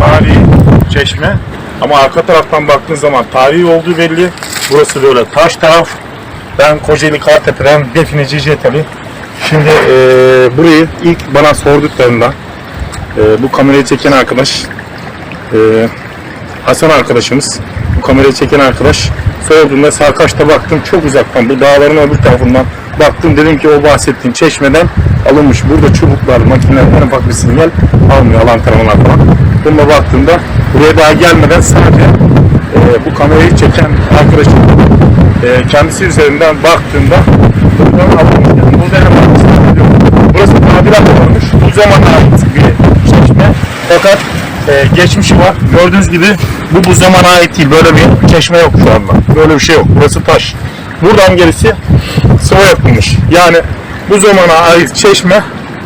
tarihi çeşme. Ama arka taraftan baktığın zaman tarihi olduğu belli. Burası böyle taş taraf. Ben Kocaeli Kartepe'den defineci jeteli. Şimdi e, burayı ilk bana sorduklarında e, bu kamerayı çeken arkadaş e, Hasan arkadaşımız bu kamerayı çeken arkadaş sorduğunda sağ kaçta baktım çok uzaktan bu dağların öbür tarafından baktım dedim ki o bahsettiğin çeşmeden alınmış burada çubuklar makineler en ufak bir sinyal almıyor alan taramalar falan. Buna baktığımda buraya daha gelmeden sadece e, bu kamerayı çeken arkadaşım e, kendisi üzerinden baktığımda buradan alınmış dedim. Burada en ufak bir sinyal yok. Burası tadilat olmuş. Bu zamana ait bir çeşme. Fakat e, geçmişi var. Gördüğünüz gibi bu bu zamana ait değil. Böyle bir çeşme yok şu anda. Böyle bir şey yok. Burası taş. Buradan gerisi sıva yapılmış. Yani bu zamana ait çeşme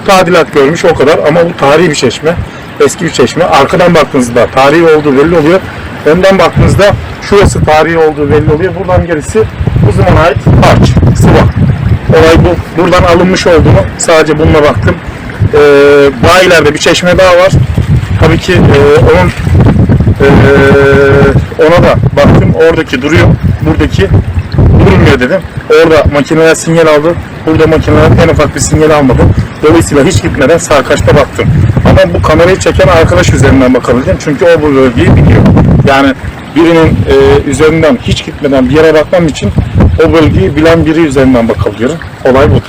tadilat görmüş o kadar ama bu tarihi bir çeşme. Eski bir çeşme. Arkadan baktığınızda tarihi olduğu belli oluyor. Önden baktığınızda şurası tarihi olduğu belli oluyor. Buradan gerisi bu zamana ait harç, sıva. Olay bu. Buradan alınmış olduğunu sadece bununla baktım. Ee, daha bir çeşme daha var. Tabii ki e, onun e, ona da baktım. Oradaki duruyor. Buradaki durmuyor dedim. Orada makineler sinyal aldı. Burada makineler en ufak bir sinyal almadı. Dolayısıyla hiç gitmeden sağ kaçta baktım. Ama bu kamerayı çeken arkadaş üzerinden bakabildim. Çünkü o bu bölgeyi biliyor. Yani birinin e, üzerinden hiç gitmeden bir yere bakmam için o bölgeyi bilen biri üzerinden bakabiliyorum. Olay budur.